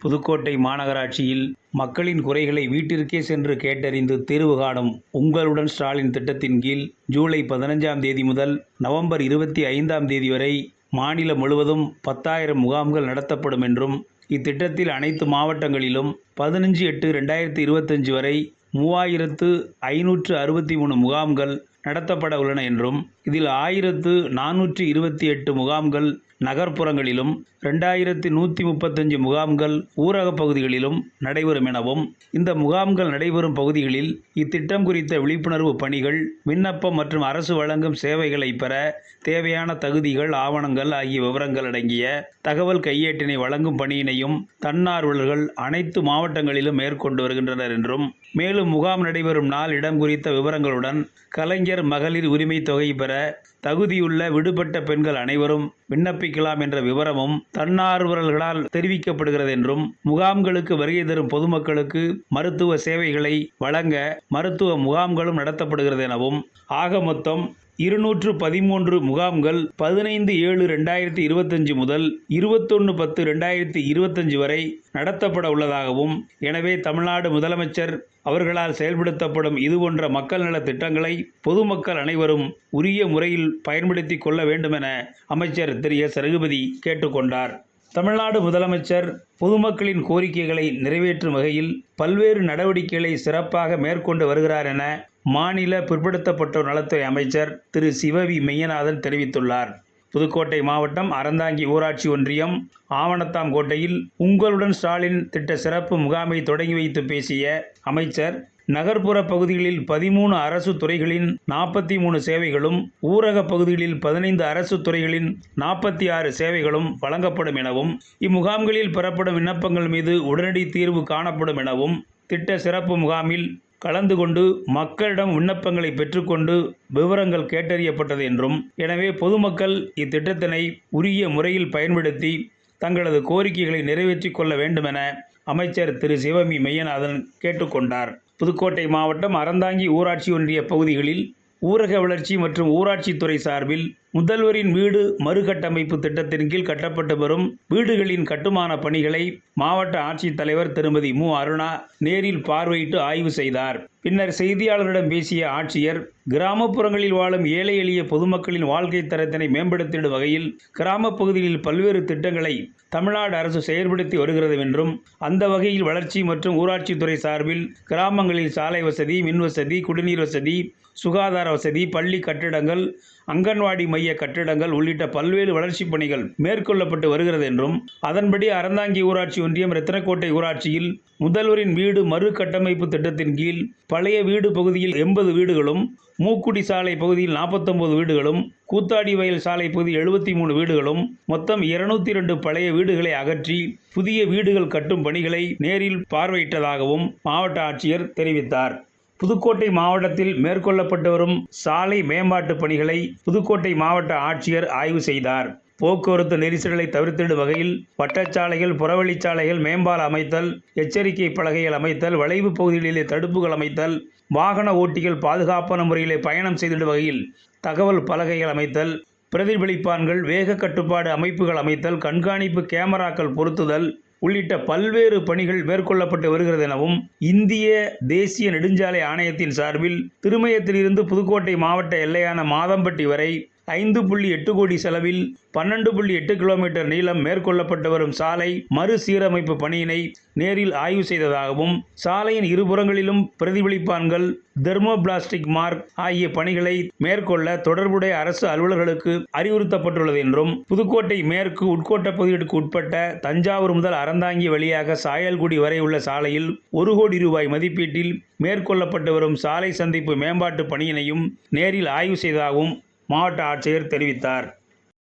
புதுக்கோட்டை மாநகராட்சியில் மக்களின் குறைகளை வீட்டிற்கே சென்று கேட்டறிந்து தீர்வு காணும் உங்களுடன் ஸ்டாலின் திட்டத்தின் கீழ் ஜூலை பதினஞ்சாம் தேதி முதல் நவம்பர் இருபத்தி ஐந்தாம் தேதி வரை மாநிலம் முழுவதும் பத்தாயிரம் முகாம்கள் நடத்தப்படும் என்றும் இத்திட்டத்தில் அனைத்து மாவட்டங்களிலும் பதினஞ்சு எட்டு ரெண்டாயிரத்தி இருபத்தஞ்சு வரை மூவாயிரத்து ஐநூற்று அறுபத்தி மூணு முகாம்கள் நடத்தப்பட உள்ளன என்றும் இதில் ஆயிரத்து நானூற்றி இருபத்தி எட்டு முகாம்கள் நகர்ப்புறங்களிலும் ரெண்டாயிரத்தி நூற்றி முப்பத்தஞ்சு முகாம்கள் ஊரகப் பகுதிகளிலும் நடைபெறும் எனவும் இந்த முகாம்கள் நடைபெறும் பகுதிகளில் இத்திட்டம் குறித்த விழிப்புணர்வு பணிகள் விண்ணப்பம் மற்றும் அரசு வழங்கும் சேவைகளை பெற தேவையான தகுதிகள் ஆவணங்கள் ஆகிய விவரங்கள் அடங்கிய தகவல் கையேட்டினை வழங்கும் பணியினையும் தன்னார்வலர்கள் அனைத்து மாவட்டங்களிலும் மேற்கொண்டு வருகின்றனர் என்றும் மேலும் முகாம் நடைபெறும் நாள் இடம் குறித்த விவரங்களுடன் கலைஞர் மகளிர் உரிமை தொகை பெற தகுதியுள்ள விடுபட்ட பெண்கள் அனைவரும் விண்ணப்பிக்கலாம் என்ற விவரமும் தன்னார்வலர்களால் தெரிவிக்கப்படுகிறது என்றும் முகாம்களுக்கு வருகை தரும் பொதுமக்களுக்கு மருத்துவ சேவைகளை வழங்க மருத்துவ முகாம்களும் நடத்தப்படுகிறது எனவும் ஆக மொத்தம் இருநூற்று பதிமூன்று முகாம்கள் பதினைந்து ஏழு ரெண்டாயிரத்தி இருபத்தஞ்சு முதல் இருபத்தொன்று பத்து ரெண்டாயிரத்தி இருபத்தஞ்சு வரை நடத்தப்பட உள்ளதாகவும் எனவே தமிழ்நாடு முதலமைச்சர் அவர்களால் செயல்படுத்தப்படும் இதுபோன்ற மக்கள் நல திட்டங்களை பொதுமக்கள் அனைவரும் உரிய முறையில் பயன்படுத்தி கொள்ள வேண்டுமென அமைச்சர் திரு எஸ். ரகுபதி கேட்டுக்கொண்டார் தமிழ்நாடு முதலமைச்சர் பொதுமக்களின் கோரிக்கைகளை நிறைவேற்றும் வகையில் பல்வேறு நடவடிக்கைகளை சிறப்பாக மேற்கொண்டு வருகிறார் என மாநில பிற்படுத்தப்பட்டோர் நலத்துறை அமைச்சர் திரு சிவவி மெய்யநாதன் தெரிவித்துள்ளார். புதுக்கோட்டை மாவட்டம் அறந்தாங்கி ஊராட்சி ஒன்றியம் ஆவணத்தாங்கோட்டையில் உங்களுடன் ஸ்டாலின் திட்ட சிறப்பு முகாமை தொடங்கி வைத்து பேசிய அமைச்சர் நகர்ப்புற பகுதிகளில் பதிமூணு அரசு துறைகளின் நாற்பத்தி மூணு சேவைகளும் ஊரக பகுதிகளில் பதினைந்து அரசு துறைகளின் நாற்பத்தி ஆறு சேவைகளும் வழங்கப்படும் எனவும் இம்முகாம்களில் பெறப்படும் விண்ணப்பங்கள் மீது உடனடி தீர்வு காணப்படும் எனவும் திட்ட சிறப்பு முகாமில் கலந்து கொண்டு மக்களிடம் விண்ணப்பங்களை பெற்றுக்கொண்டு விவரங்கள் கேட்டறியப்பட்டது என்றும் எனவே பொதுமக்கள் இத்திட்டத்தினை உரிய முறையில் பயன்படுத்தி தங்களது கோரிக்கைகளை நிறைவேற்றிக் கொள்ள வேண்டுமென அமைச்சர் திரு. சிவமி மெய்யநாதன் கேட்டுக்கொண்டார். புதுக்கோட்டை மாவட்டம் அறந்தாங்கி ஊராட்சி ஒன்றிய பகுதிகளில் ஊரக வளர்ச்சி மற்றும் ஊராட்சித்துறை சார்பில் முதல்வரின் வீடு மறுகட்டமைப்பு திட்டத்தின் கீழ் கட்டப்பட்டு வரும் வீடுகளின் கட்டுமான பணிகளை மாவட்ட ஆட்சித்தலைவர் திருமதி மு. அருணா நேரில் பார்வையிட்டு ஆய்வு செய்தார். பின்னர் செய்தியாளர்களிடம் பேசிய ஆட்சியர் கிராமப்புறங்களில் வாழும் ஏழை எளிய பொதுமக்களின் வாழ்க்கை தரத்தினை மேம்படுத்திடும் வகையில் கிராமப் பகுதிகளில் பல்வேறு திட்டங்களை தமிழ்நாடு அரசு செயல்படுத்தி வருகிறது என்றும் அந்த வகையில் வளர்ச்சி மற்றும் ஊராட்சித்துறை சார்பில் கிராமங்களில் சாலை வசதி மின் வசதி குடிநீர் வசதி சுகாதார வசதி பள்ளி கட்டிடங்கள் அங்கன்வாடி மைய கட்டிடங்கள் உள்ளிட்ட பல்வேறு வளர்ச்சிப் பணிகள் மேற்கொள்ளப்பட்டு வருகிறது என்றும் அதன்படி அறந்தாங்கி ஊராட்சி ஒன்றியம் ரத்தினக்கோட்டை ஊராட்சியில் முதல்வரின் வீடு மறுகட்டமைப்பு திட்டத்தின் கீழ் பழைய வீடு பகுதியில் எண்பது வீடுகளும் மூக்குடி சாலை பகுதியில் நாற்பத்தொம்பது வீடுகளும் கூத்தாடி வயல் சாலை பகுதி எழுபத்தி மூணு வீடுகளும் மொத்தம் இருநூத்தி ரெண்டு பழைய வீடுகளை அகற்றி புதிய வீடுகள் கட்டும் பணிகளை நேரில் பார்வையிட்டதாகவும் மாவட்ட ஆட்சியர் தெரிவித்தார். புதுக்கோட்டை மாவட்டத்தில் மேற்கொள்ளப்பட்டு வரும் சாலை மேம்பாட்டு பணிகளை புதுக்கோட்டை மாவட்ட ஆட்சியர் ஆய்வு செய்தார். போக்குவரத்து நெரிசல்களை தவிர்த்திடும் வகையில் வட்டச்சாலைகள் புறவழிச்சாலைகள் மேம்பால அமைத்தல் எச்சரிக்கை பலகைகள் அமைத்தல் வளைவு பகுதிகளிலே தடுப்புகள் அமைத்தல் வாகன ஓட்டிகள் பாதுகாப்பான முறையிலே பயணம் செய்திடும் வகையில் தகவல் பலகைகள் அமைத்தல் பிரதிபலிப்பான்கள் வேக கட்டுப்பாடு அமைப்புகள் அமைத்தல் கண்காணிப்பு கேமராக்கள் பொருத்துதல் உள்ளிட்ட பல்வேறு பணிகள் மேற்கொள்ளப்பட்டு வருகிறது எனவும் இந்திய தேசிய நெடுஞ்சாலை ஆணையத்தின் சார்பில் திருமயத்திலிருந்து புதுக்கோட்டை மாவட்ட எல்லையான மாதம்பட்டி வரை ஐந்து புள்ளி எட்டு கோடி செலவில் பன்னெண்டு புள்ளி எட்டு கிலோமீட்டர் நீளம் மேற்கொள்ளப்பட்டு வரும் சாலை மறுசீரமைப்பு பணியினை நேரில் ஆய்வு செய்ததாகவும் சாலையின் இருபுறங்களிலும் பிரதிபலிப்பான்கள் தெர்மோபிளாஸ்டிக் மார்க் ஆகிய பணிகளை மேற்கொள்ள தொடர்புடைய அரசு அலுவலர்களுக்கு அறிவுறுத்தப்பட்டுள்ளது என்றும் புதுக்கோட்டை மேற்கு உட்கோட்ட பகுதிகளுக்கு உட்பட்ட தஞ்சாவூர் முதல் அறந்தாங்கி வழியாக சாயல்குடி வரை உள்ள சாலையில் ஒரு கோடி ரூபாய் மதிப்பீட்டில் மேற்கொள்ளப்பட்டு வரும் சாலை சந்திப்பு மேம்பாட்டு பணியினையும் நேரில் ஆய்வு செய்ததாகவும் மாவட்ட ஆட்சியர் தெரிவித்தார்.